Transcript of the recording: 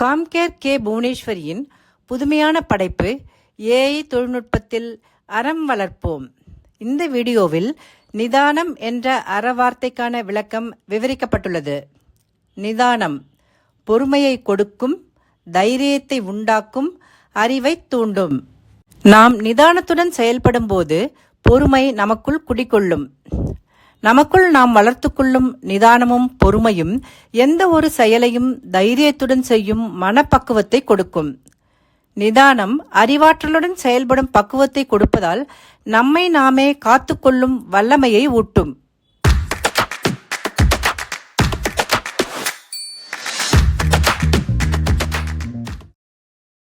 Compcare K புவனேஸ்வரியின் புதுமையான படைப்பு AI தொழில்நுட்பத்தில் அறம் வளர்ப்போம். இந்த வீடியோவில் நிதானம் என்ற அறவார்த்தைக்கான விளக்கம் விவரிக்கப்பட்டுள்ளது. நிதானம் பொறுமையை கொடுக்கும் தைரியத்தை உண்டாக்கும் அறிவை தூண்டும். நாம் நிதானத்துடன் செயல்படும்போது பொறுமை நமக்குள் குடிகொள்ளும். நமக்குள் நாம் வளர்த்துக்கொள்ளும் நிதானமும் பொறுமையும் எந்த ஒரு செயலையும் தைரியத்துடன் செய்யும் மனப்பக்குவத்தை கொடுக்கும். நிதானம் அறிவாற்றலுடன் செயல்படும் பக்குவத்தை கொடுப்பதால் நம்மை நாமே காத்துக்கொள்ளும் வல்லமையை ஊட்டும்.